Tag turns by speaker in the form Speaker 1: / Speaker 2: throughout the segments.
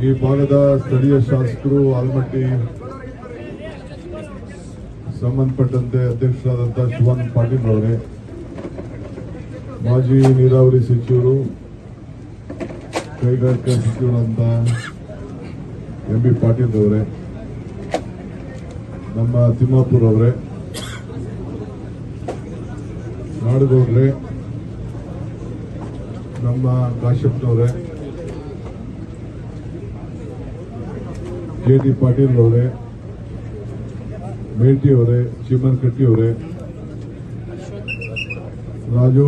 Speaker 1: ಈ ಭಾಗದ ಸ್ಥಳೀಯ ಶಾಸಕರು ಆಲ್ಮಟ್ಟಿ ಸಂಬಂಧಪಟ್ಟಂತೆ ಅಧ್ಯಕ್ಷರಾದಂತಹ ಶಿವನ್ ಪಾಟೀಲ್ ಅವರೇ ಮಾಜಿ ನೀರಾವರಿ ಸಚಿವರು, ಕೈಗಾರಿಕಾ ಸಚಿವರಂತ ಎಂ ಬಿ ಪಾಟೀಲ್ ಅವರೇ ನಮ್ಮ ತಿಮ್ಮಾಪುರ್ ಅವರೇ ನಾಡಗೌಡ್ರೆ, ನಮ್ಮ ಕಾಶ್ಯಪ್ನವರೇ ಜೆ ಡಿ ಪಾಟೀಲ್ ಅವರೇ ಮೇಟಿ ಅವರೇ ಚಿಮನ್ ಕಟ್ಟಿ ಅವರೇ ರಾಜು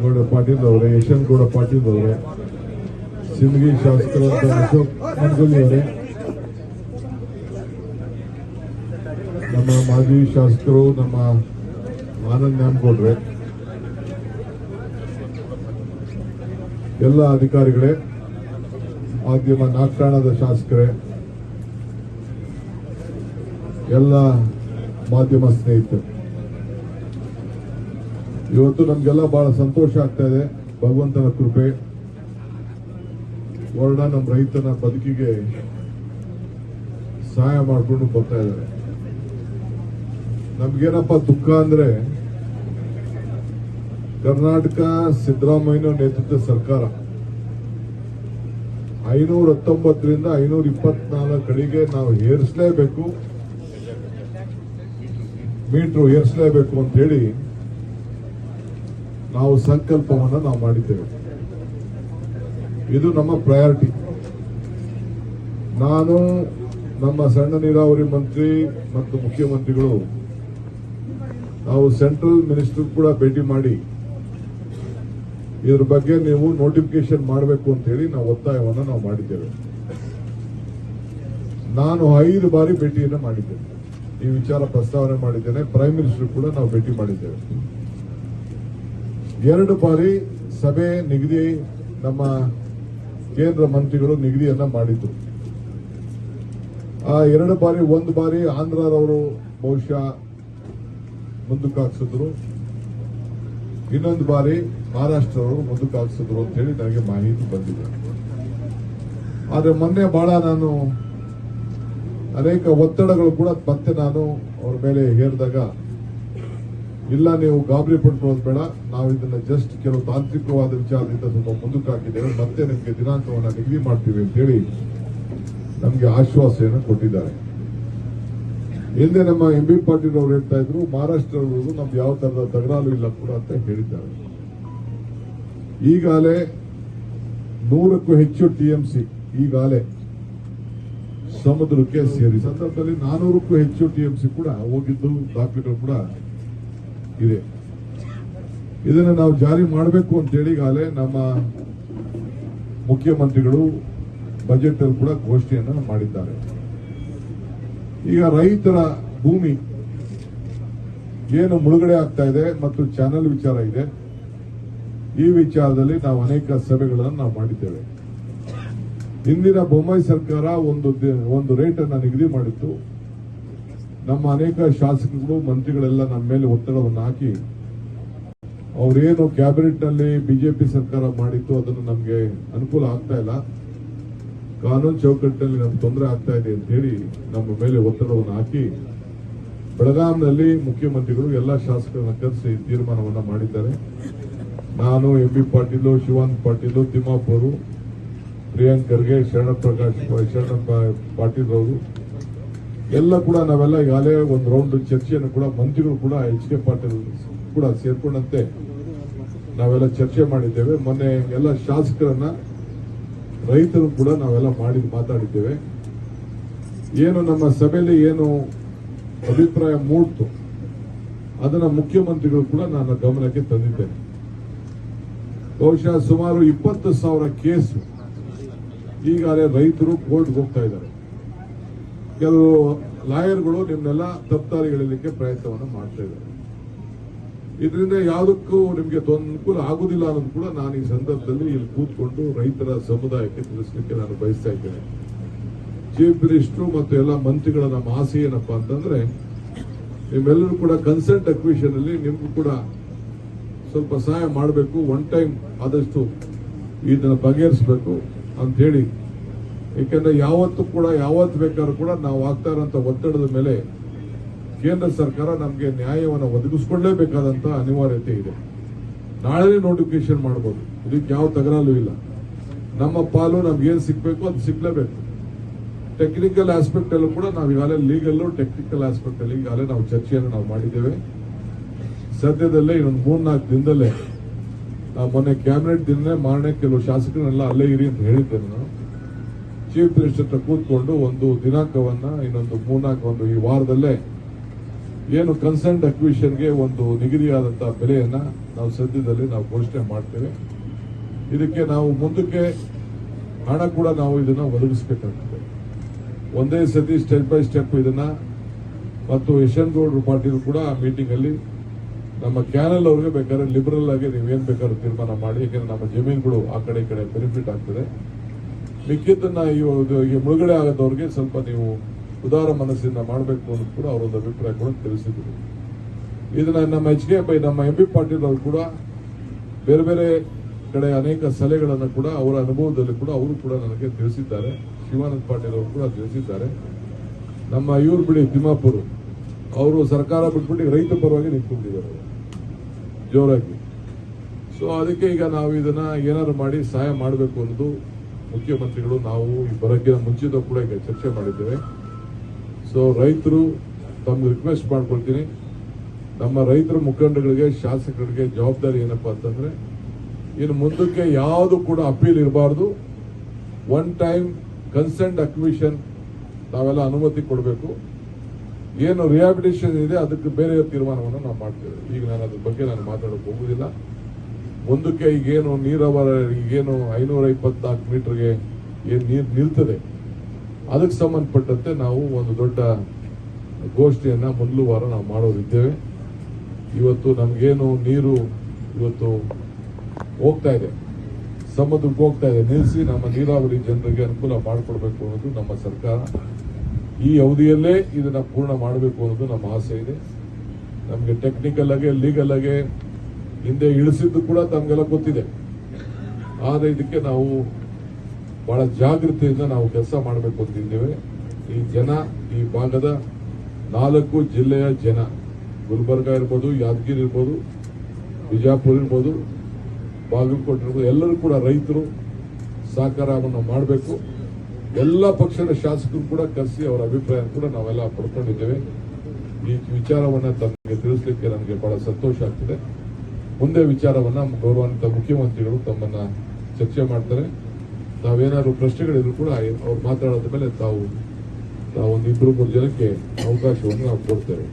Speaker 1: ಗೌಡ ಪಾಟೀಲ್ ಅವರೇ ಯಶನ್ ಗೌಡ ಪಾಟೀಲ್ ಅವರೇ ಸಿಂದಗಿ ಶಾಸಕರಾದ ಅಶೋಕ್ ಮನ್ಗಲಿ ಅವರೇ, ನಮ್ಮ ಮಾಜಿ ಶಾಸಕರು ನಮ್ಮ ಆನಂದ್ ನ್ಯಾಮಗೌಡ್ರೆ, ಎಲ್ಲ ಅಧಿಕಾರಿಗಳೇ ಮಾಧ್ಯಮ ನಾಗಠಾಣದ ಶಾಸಕರೇ, ಎಲ್ಲ ಮಾಧ್ಯಮ ಸ್ನೇಹಿತರು, ಇವತ್ತು ನಮ್ಗೆಲ್ಲ ಬಹಳ ಸಂತೋಷ ಆಗ್ತಾ ಇದೆ. ಭಗವಂತನ ಕೃಪೆ, ವರ್ಣ ನಮ್ಮ ರೈತನ ಬದುಕಿಗೆ ಸಹಾಯ ಮಾಡಿಕೊಂಡು ಬರ್ತಾ ಇದ್ದಾರೆ. ನಮ್ಗೇನಪ್ಪ ದುಃಖ ಅಂದ್ರೆ, ಕರ್ನಾಟಕ ಸಿದ್ದರಾಮಯ್ಯ ನೇತೃತ್ವದ ಸರ್ಕಾರ. ಐನೂರ ಹತ್ತೊಂಬತ್ತರಿಂದ ಐನೂರ ಇಪ್ಪತ್ನಾಲ್ಕು ಕಡೆಗೆ ನಾವು ಏರಿಸಲೇಬೇಕು. ಮೀಟರ್ ಏರಿಸಲೇಬೇಕು ಅಂತ ಹೇಳಿ ನಾವು ಸಂಕಲ್ಪವನ್ನು ನಾವು ಮಾಡಿದ್ದೇವೆ. ಇದು ನಮ್ಮ ಪ್ರಯಾರಿಟಿ ನಾನು, ನಮ್ಮ ಸಣ್ಣ ನೀರಾವರಿ ಮಂತ್ರಿ ಮತ್ತು ಮುಖ್ಯಮಂತ್ರಿಗಳು, ನಾವು ಸೆಂಟ್ರಲ್ ಮಿನಿಸ್ಟರ್ ಕೂಡ ಭೇಟಿ ಮಾಡಿ ಇದ್ರ ಬಗ್ಗೆ ನೀವು ನೋಟಿಫಿಕೇಶನ್ ಮಾಡಬೇಕು ಅಂತ ಹೇಳಿ ನಾವು ಒತ್ತಾಯವನ್ನು ನಾವು ಮಾಡಿದ್ದೇವೆ. ನಾನು ಐದು ಬಾರಿ ಭೇಟಿಯನ್ನು ಮಾಡಿದ್ದೇನೆ. ಈ ವಿಚಾರ ಪ್ರಸ್ತಾವನೆ ಮಾಡಿದ್ದೇನೆ. ಪ್ರೈಮ್ ಮಿನಿಸ್ಟರ್ ಕೂಡ ನಾವು ಭೇಟಿ ಮಾಡಿದ್ದೇವೆ. ಎರಡು ಬಾರಿ ಸಭೆ ನಿಗದಿ, ನಮ್ಮ ಕೇಂದ್ರ ಮಂತ್ರಿಗಳು ನಿಗದಿಯನ್ನ ಮಾಡಿದ್ರು. ಆ ಎರಡು ಬಾರಿ, ಒಂದು ಬಾರಿ ಆಂಧ್ರರವರು ಬಹುಶಃ ಮುಂದಕ್ಕೆ ಹಾಕ್ಸಿದ್ರು. ಇನ್ನೊಂದು ಬಾರಿ ಮಹಾರಾಷ್ಟ್ರವರು ಮುಂದಕ್ಕೆ ಹಾಕ್ಸಿದ್ರು ಅಂತ ಹೇಳಿ ನನಗೆ ಮಾಹಿತಿ ಬಂದಿದೆ. ಆದರೆ ಮೊನ್ನೆ ಬಹಳ ನಾನು ಅನೇಕ ಒತ್ತಡಗಳು ಕೂಡ ಮತ್ತೆ ನಾನು ಅವ್ರ ಮೇಲೆ ಹೇರಿದಾಗ, ಇಲ್ಲ ನೀವು ಗಾಬರಿ ಪಡ್ಕೊಳ್ಳೋದು ಬೇಡ, ನಾವು ಇದನ್ನ ಜಸ್ಟ್ ಕೆಲವು ತಾಂತ್ರಿಕವಾದ ವಿಚಾರದಿಂದ ಸ್ವಲ್ಪ ಮುಂದಕ್ಕೆ ಹಾಕಿದ್ದೇವೆ. ಮತ್ತೆ ನಿಮಗೆ ದಿನಾಂಕವನ್ನು ನಿಗದಿ ಮಾಡ್ತೀವಿ ಅಂತ ಹೇಳಿ ನಮಗೆ ಆಶ್ವಾಸನೆಯನ್ನು ಕೊಟ್ಟಿದ್ದಾರೆ. ಹಿಂದೆ ನಮ್ಮ ಎಂ ಬಿ ಪಾಟೀಲ್ ಅವರು ಹೇಳ್ತಾ ಇದ್ರು ಮಹಾರಾಷ್ಟ್ರದವರು ನಮ್ದು ಯಾವ ತರದ ತಗರಾಲು ಇಲ್ಲ ಕೂಡ ಅಂತ ಹೇಳಿದ್ದಾರೆ. ಈಗಾಲೇ ನೂರಕ್ಕೂ ಹೆಚ್ಚು ಟಿಎಂಸಿ ಈಗಾಗಲೇ ಸಮುದ್ರಕ್ಕೆ ಸೇರಿ. ಸಂದರ್ಭದಲ್ಲಿ ನಾನೂರಕ್ಕೂ ಹೆಚ್ಚು ಟಿಎಂಸಿ ಕೂಡ ಹೋಗಿದ್ದು, ದಾಖಲೆಗಳು ಕೂಡ ಇದೆ. ಇದನ್ನು ನಾವು ಜಾರಿ ಮಾಡಬೇಕು ಅಂತೇಳಿ ಈಗಾಗಲೇ ನಮ್ಮ ಮುಖ್ಯಮಂತ್ರಿಗಳು ಬಜೆಟ್ ಅಲ್ಲಿ ಕೂಡ ಘೋಷಣೆಯನ್ನು ಮಾಡಿದ್ದಾರೆ. ಈಗ ರೈತರ ಭೂಮಿ ಏನು ಮುಳುಗಡೆ ಆಗ್ತಾ ಇದೆ ಮತ್ತು ಚಾನಲ್ ವಿಚಾರ ಇದೆ, ಈ ವಿಚಾರದಲ್ಲಿ ನಾವು ಅನೇಕ ಸಭೆಗಳನ್ನು ನಾವು ಮಾಡಿದ್ದೇವೆ. ಹಿಂದಿನ ಬೊಮ್ಮಾಯಿ ಸರ್ಕಾರ ಒಂದು ಒಂದು ರೇಟ್ ಅನ್ನ ನಿಗದಿ ಮಾಡಿತ್ತು. ನಮ್ಮ ಅನೇಕ ಶಾಸಕರು ಮಂತ್ರಿಗಳೆಲ್ಲ ನಮ್ಮ ಮೇಲೆ ಒತ್ತಡವನ್ನು ಹಾಕಿ, ಅವರೇನು ಕ್ಯಾಬಿನೆಟ್ನಲ್ಲಿ ಬಿಜೆಪಿ ಸರ್ಕಾರ ಮಾಡಿತ್ತು, ಅದನ್ನು ನಮಗೆ ಅನುಕೂಲ ಆಗ್ತಾ ಇಲ್ಲ. ಕಾನೂನು ಚೌಕಟ್ಟಿನಲ್ಲಿ ನಮ್ಗೆ ತೊಂದರೆ ಆಗ್ತಾ ಇದೆ ಅಂತ ಹೇಳಿ ನಮ್ಮ ಮೇಲೆ ಒತ್ತಡವನ್ನು ಹಾಕಿ ಬೆಳಗಾಂನಲ್ಲಿ ಮುಖ್ಯಮಂತ್ರಿಗಳು ಎಲ್ಲ ಶಾಸಕರನ್ನ ಕರೆಸಿ ತೀರ್ಮಾನವನ್ನ ಮಾಡಿದ್ದಾರೆ. ನಾನು ಎಂ ಬಿ ಪಾಟೀಲು ಶಿವಾನ್ ಪಾಟೀಲು, ತಿಮ್ಮಾಪುರು, ಪ್ರಿಯಾಂಕ್ ಖರ್ಗೆ ಶರಣ ಪ್ರಕಾಶ್ ಶರಣ ಪಾಟೀಲ್ ಅವರು. ಎಲ್ಲ ಕೂಡ ನಾವೆಲ್ಲ ಈಗಾಗಲೇ ಒಂದು ರೌಂಡ್ ಚರ್ಚೆಯನ್ನು ಕೂಡ ಮಂತ್ರಿಗಳು ಕೂಡ ಎಚ್ ಕೆ ಪಾಟೀಲ್ ಕೂಡ ಸೇರ್ಕೊಂಡಂತೆ ನಾವೆಲ್ಲ ಚರ್ಚೆ ಮಾಡಿದ್ದೇವೆ. ಮೊನ್ನೆ ಎಲ್ಲ ಶಾಸಕರನ್ನ ರೈತರು ಕೂಡ ನಾವೆಲ್ಲ ಮಾಡಿ ಮಾತಾಡಿದ್ದೇವೆ. ಏನು ನಮ್ಮ ಸಭೆಯಲ್ಲಿ ಏನು ಅಭಿಪ್ರಾಯ ಮೂಡ್ತು, ಅದನ್ನ ಮುಖ್ಯಮಂತ್ರಿಗಳು ಕೂಡ ನನ್ನ ಗಮನಕ್ಕೆ ತಂದಿದ್ದೇನೆ. ಬಹುಶಃ ಸುಮಾರು ಇಪ್ಪತ್ತು ಸಾವಿರ ಕೇಸು ಈಗಾಗಲೇ ರೈತರು ಕೋರ್ಟ್ಗೆ ಹೋಗ್ತಾ ಇದ್ದಾರೆ. ಕೆಲವು ಲಾಯರ್ಗಳು ನಿಮ್ಮನ್ನೆಲ್ಲ ತಪ್ಪಾರಿ ಪ್ರಯತ್ನವನ್ನು ಮಾಡ್ತಾ ಇದ್ದಾರೆ. ಇದರಿಂದ ಯಾವುದಕ್ಕೂ ನಿಮಗೆ ಅನುಕೂಲ ಆಗುದಿಲ್ಲ ಅನ್ನೋದು ಕೂಡ ನಾನು ಈ ಸಂದರ್ಭದಲ್ಲಿ ಇಲ್ಲಿ ಕೂತ್ಕೊಂಡು ರೈತರ ಸಮುದಾಯಕ್ಕೆ ತಿಳಿಸ್ಲಿಕ್ಕೆ ನಾನು ಬಯಸ್ತಾ ಇದ್ದೇನೆ. ಚೀಫ್ ಮಿನಿಸ್ಟರ್ ಮತ್ತು ಎಲ್ಲ ಮಂತ್ರಿಗಳ ನಮ್ಮ ಆಸೆ ಏನಪ್ಪಾ ಅಂತಂದ್ರೆ, ನಿಮ್ಮೆಲ್ಲರೂ ಕೂಡ ಕನ್ಸೆಂಟ್ ಅಕ್ವಿಷನ್ ಅಲ್ಲಿ ನಿಮ್ಗೂ ಕೂಡ ಸ್ವಲ್ಪ ಸಹಾಯ ಮಾಡಬೇಕು ಒನ್ ಟೈಮ್ ಆದಷ್ಟು ಇದನ್ನ ಬಗೆಹರಿಸಬೇಕು ಅಂತ ಹೇಳಿ. ಯಾಕಂದ್ರೆ ಯಾವತ್ತು ಕೂಡ ಯಾವತ್ತು ಬೇಕಾದ್ರೂ ಕೂಡ ನಾವು ಆಗ್ತಾ ಇರೋಂಥ ಒತ್ತಡದ ಮೇಲೆ ಕೇಂದ್ರ ಸರ್ಕಾರ ನಮಗೆ ನ್ಯಾಯವನ್ನು ಒದಗಿಸ್ಕೊಳ್ಳೇಬೇಕಾದಂತ ಅನಿವಾರ್ಯತೆ ಇದೆ. ನಾಳೆ ನೋಟಿಫಿಕೇಶನ್ ಮಾಡಬಹುದು ಇದಕ್ಕೆ ಯಾವ ತಗರಾಲು ಇಲ್ಲ. ನಮ್ಮ ಪಾಲು ನಮ್ಗೆ ಏನ್ ಸಿಗ್ಬೇಕು ಅದು ಸಿಗ್ಲೇಬೇಕು. ಟೆಕ್ನಿಕಲ್ ಆಸ್ಪೆಕ್ಟ್ ಅಲ್ಲೂ ಕೂಡ ನಾವು ಈಗಾಗಲೇ ಲೀಗಲ್ ಟೆಕ್ನಿಕಲ್ ಆಸ್ಪೆಕ್ಟ್ ಅಲ್ಲಿ ಈಗಾಗಲೇ ನಾವು ಚರ್ಚೆಯನ್ನು ನಾವು ಮಾಡಿದ್ದೇವೆ. ಸದ್ಯದಲ್ಲೇ ಇನ್ನೊಂದು ಮೂರ್ನಾಲ್ಕು ದಿನದಲ್ಲೇ ನಾವು ಮೊನ್ನೆ ಕ್ಯಾಬಿನೆಟ್ ದಿನನೇ ಮಾರನೇ ಕೆಲವು ಶಾಸಕರನ್ನೆಲ್ಲ ಅಲ್ಲೇ ಇರಿ ಅಂತ ಹೇಳಿದ್ದೆ ನಾನು. ಚೀಫ್ ಮಿನಿಸ್ಟರ್ ಕೂತ್ಕೊಂಡು ಒಂದು ದಿನಾಂಕವನ್ನ, ಇನ್ನೊಂದು ಮೂರ್ನಾಲ್ಕು ಒಂದು ಈ ವಾರದಲ್ಲೇ ಏನು ಕನ್ಸರ್ನ್ ಅಕ್ವಿಷನ್ಗೆ ಒಂದು ನಿಗದಿಯಾದಂತಹ ಬೆಲೆಯನ್ನು ನಾವು ಸದ್ಯದಲ್ಲಿ ನಾವು ಘೋಷಣೆ ಮಾಡ್ತೇವೆ. ಇದಕ್ಕೆ ನಾವು ಮುಂದಕ್ಕೆ ಹಣ ಕೂಡ ನಾವು ಇದನ್ನ ಒದಗಿಸಬೇಕಾಗ್ತದೆ ಒಂದೇ ಸತಿ ಸ್ಟೆಪ್ ಬೈ ಸ್ಟೆಪ್ ಇದನ್ನ ಮತ್ತು ಯಶವಂತ ಗೌಡ್ರು ಪಾಟೀಲ್ ಕೂಡ ಆ ಮೀಟಿಂಗ್ ಅಲ್ಲಿ ನಮ್ಮ ಕ್ಯಾನಲ್ ಅವ್ರಿಗೆ ಬೇಕಾದ್ರೆ ಲಿಬರಲ್ ಆಗಿ ನೀವೇನು ಬೇಕಾದ್ರೂ ತೀರ್ಮಾನ ಮಾಡಿ, ಯಾಕಂದ್ರೆ ನಮ್ಮ ಜಮೀನುಗಳು ಆ ಕಡೆ ಈ ಕಡೆ ಬೆನಿಫಿಟ್ ಆಗ್ತದೆ. ಮಿಕ್ಕಿದ್ದನ್ನ ಈ ಮುಳುಗಡೆ ಆಗದವ್ರಿಗೆ ಸ್ವಲ್ಪ ನೀವು ಉದಾರ ಮನಸ್ಸಿಂದ ಮಾಡಬೇಕು ಅನ್ನೋದು ಕೂಡ ಅವರೊಂದು ಅಭಿಪ್ರಾಯ ಕೂಡ ತಿಳಿಸಿದ್ರು. ಇದನ್ನ ನಮ್ಮ ಎಚ್ ಕೆ ಪೈ ನಮ್ಮ ಎಂ ಬಿ ಪಾಟೀಲ್ ಅವರು ಕೂಡ ಬೇರೆ ಬೇರೆ ಕಡೆ ಅನೇಕ ಸಲಹೆಗಳನ್ನು ಕೂಡ ಅವರ ಅನುಭವದಲ್ಲಿ ಕೂಡ ಅವರು ಕೂಡ ನನಗೆ ತಿಳಿಸಿದ್ದಾರೆ. ಶಿವಾನಂದ ಪಾಟೀಲ್ ಅವರು ಕೂಡ ತಿಳಿಸಿದ್ದಾರೆ. ನಮ್ಮ ಇವ್ರು ಬಿಡಿ ತಿಮ್ಮಾಪುರು, ಅವರು ಸರ್ಕಾರ ಬಿಟ್ಬಿಟ್ಟು ರೈತ ಪರವಾಗಿ ನಿಂತ್ಕೊಂಡಿದ್ದಾರೆ. ಜೋರಾಗಿ. ಸೊ ಅದಕ್ಕೆ ಈಗ ನಾವು ಇದನ್ನ ಏನಾದ್ರು ಮಾಡಿ ಸಹಾಯ ಮಾಡಬೇಕು ಅನ್ನೋದು ಮುಖ್ಯಮಂತ್ರಿಗಳು, ನಾವು ಈ ಬರೋಕ್ಕಿಂತ ಮುಂಚಿತ ಕೂಡ ಈಗ ಚರ್ಚೆ ಮಾಡಿದ್ದೇವೆ. ಸೊ ರೈತರು ತಮ್ಗೆ ರಿಕ್ವೆಸ್ಟ್ ಮಾಡ್ಕೊಳ್ತೀನಿ. ನಮ್ಮ ರೈತರ ಮುಖಂಡಗಳಿಗೆ, ಶಾಸಕರಿಗೆ ಜವಾಬ್ದಾರಿ ಏನಪ್ಪಾ ಅಂತಂದ್ರೆ, ಇನ್ನು ಮುಂದಕ್ಕೆ ಯಾವುದು ಕೂಡ ಅಪೀಲ್ ಇರಬಾರ್ದು. ಒನ್ ಟೈಮ್ ಕನ್ಸೆಂಟ್ ಅಕ್ವಿಷನ್ ನಾವೆಲ್ಲ ಅನುಮತಿ ಕೊಡಬೇಕು. ಏನು ರಿಹಾಬಿಲಿಟೇಷನ್ ಇದೆ, ಅದಕ್ಕೆ ಬೇರೆ ತೀರ್ಮಾನವನ್ನು ನಾವು ಮಾಡ್ತೇವೆ. ಈಗ ನಾನು ಅದ್ರ ಬಗ್ಗೆ ನಾನು ಮಾತಾಡೋಕೆ ಹೋಗುದಿಲ್ಲ ಮುಂದಕ್ಕೆ ಈಗೇನು ನೀರಾವರಿ, ಈಗೇನು ಐನೂರ ಇಪ್ಪತ್ನಾಲ್ಕು ಮೀಟರ್ಗೆ ಏನು ನೀರು ನಿಲ್ತದೆ ಅದಕ್ಕೆ ಸಂಬಂಧಪಟ್ಟಂತೆ ನಾವು ಒಂದು ದೊಡ್ಡ ಗೋಷ್ಠಿಯನ್ನು ಮೊದಲು ವಾರ ನಾವು ಮಾಡೋರಿದ್ದೇವೆ ಇವತ್ತು ನಮಗೇನು ನೀರು ಇವತ್ತು ಹೋಗ್ತಾ ಇದೆ. ಸಮುದ್ರಕ್ಕೆ ಹೋಗ್ತಾ ಇದೆ. ನಿಲ್ಲಿಸಿ ನಮ್ಮ ನೀರಾವರಿ ಜನರಿಗೆ ಅನುಕೂಲ ಮಾಡಿಕೊಡ್ಬೇಕು ಅನ್ನೋದು ನಮ್ಮ ಸರ್ಕಾರ. ಈ ಅವಧಿಯಲ್ಲೇ ಇದನ್ನ ಪೂರ್ಣ ಮಾಡಬೇಕು ಅನ್ನೋದು ನಮ್ಮ ಆಸೆ ಇದೆ. ನಮಗೆ ಟೆಕ್ನಿಕಲ್ ಆಗಿ ಲೀಗಲ್ ಆಗಿ ಹಿಂದೆ ಇಳಿಸಿದ್ದು ಕೂಡ ತಮಗೆಲ್ಲ ಗೊತ್ತಿದೆ. ಆದರೆ ಇದಕ್ಕೆ ನಾವು ಬಹಳ ಜಾಗೃತಿಯಿಂದ ನಾವು ಕೆಲಸ ಮಾಡಬೇಕು ಅಂತಿದ್ದೇವೆ. ಈ ಜನ, ಈ ಭಾಗದ ನಾಲ್ಕು ಜಿಲ್ಲೆಯ ಜನ, ಗುಲ್ಬರ್ಗ ಇರ್ಬೋದು, ಯಾದಗಿರಿ ಇರ್ಬೋದು, ಬಿಜಾಪುರ ಇರ್ಬೋದು, ಬಾಗಲಕೋಟೆ ಇರ್ಬೋದು, ಎಲ್ಲರೂ ಕೂಡ ರೈತರು ಸಹಕಾರವನ್ನು ಮಾಡಬೇಕು. ಎಲ್ಲ ಪಕ್ಷದ ಶಾಸಕರು ಕೂಡ ಕರೆಸಿ ಅವರ ಅಭಿಪ್ರಾಯ ಕೂಡ ನಾವೆಲ್ಲ ಪಡ್ಕೊಂಡಿದ್ದೇವೆ. ಈ ವಿಚಾರವನ್ನ ತಮಗೆ ತಿಳಿಸ್ಲಿಕ್ಕೆ ನನಗೆ ಬಹಳ ಸಂತೋಷ ಆಗ್ತಿದೆ. ಮುಂದೆ ವಿಚಾರವನ್ನ ಗೌರವಾನ್ವಿತ ಮುಖ್ಯಮಂತ್ರಿಗಳು ತಮ್ಮನ್ನ ಚರ್ಚೆ ಮಾಡ್ತಾರೆ. ತಾವೇನಾದ್ರು ಪ್ರಶ್ನೆಗಳಿದ್ರು ಕೂಡ ಅವ್ರು ಮಾತಾಡೋದ ಮೇಲೆ ತಾವು ತಾವು ಒಂದು ಇಬ್ಬರು ಮೂರು ಜನಕ್ಕೆ ಅವಕಾಶವನ್ನು ನಾವು ಕೊಡ್ತೇವೆ.